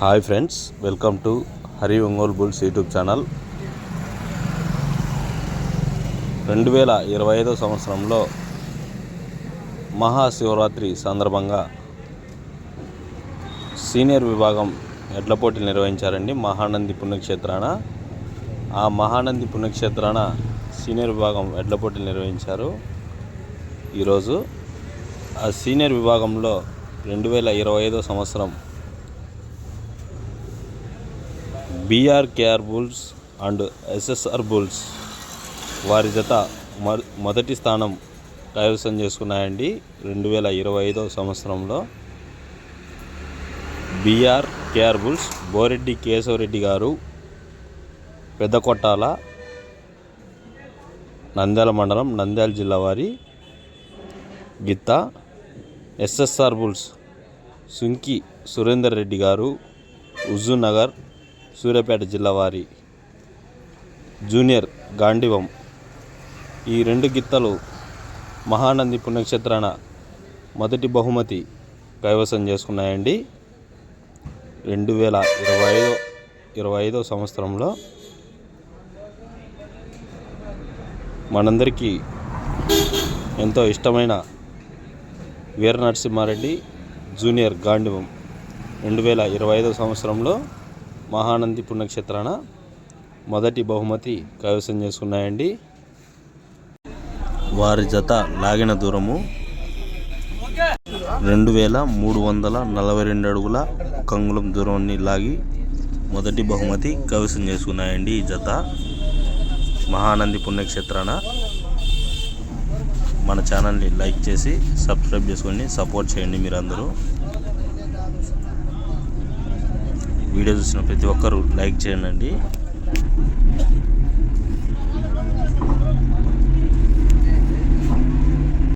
Hi friends welcome to Hari Ongole bulls YouTube channel. రెండు వేల ఇరవై ఐదో సంవత్సరంలో మహాశివరాత్రి సందర్భంగా సీనియర్ విభాగం ఎడ్ల పోటీలు నిర్వహించారండి మహానంది పుణ్యక్షేత్రాన. ఆ మహానంది పుణ్యక్షేత్రాన సీనియర్ విభాగం ఎడ్ల పోటీలు నిర్వహించారు. ఈరోజు ఆ సీనియర్ విభాగంలో రెండు వేల ఇరవై ఐదో సంవత్సరం BRKR bulls and SSR bulls వారి జత మొ- మొదటి స్థానం కైవసం చేసుకున్నాయండి రెండు వేల ఇరవై ఐదో సంవత్సరంలో. BR KR bulls Boreddy Keshavareddy గారు పెద్ద కొట్టాల నంద్యాల మండలం నంద్యాల జిల్లా వారి గిత్త ఎస్ఎస్ఆర్ బుల్స్ సుంకి సురేందర్ రెడ్డి గారు హుజూర్ నగర్ సూర్యాపేట జిల్లా వారి జూనియర్ గాండివం. ఈ రెండు గిత్తలు మహానంది పుణ్యక్షేత్రాన మొదటి బహుమతి కైవసం చేసుకున్నాయండి. రెండు వేల ఇరవై ఐదో ఇరవై ఐదో సంవత్సరంలో మనందరికీ ఎంతో ఇష్టమైన వీర నరసింహారెడ్డి జూనియర్ గాండివం. రెండు వేల ఇరవై ఐదో సంవత్సరంలో మహానంది పుణ్యక్షేత్రాన మొదటి బహుమతి కైవసం చేసుకున్నాయండి. వారి జత లాగిన దూరము రెండు వేల మూడు వందల నలభై రెండు అడుగుల కంగుళం దూరాన్ని లాగి మొదటి బహుమతి కైవసం చేసుకున్నాయండి ఈ జత. మహానంది పుణ్యక్షేత్రాన మన ఛానల్ని లైక్ చేసి సబ్స్క్రైబ్ చేసుకొని సపోర్ట్ చేయండి మీరందరూ. వీడియో చూసిన ప్రతి ఒక్కరూ లైక్ చేయండి.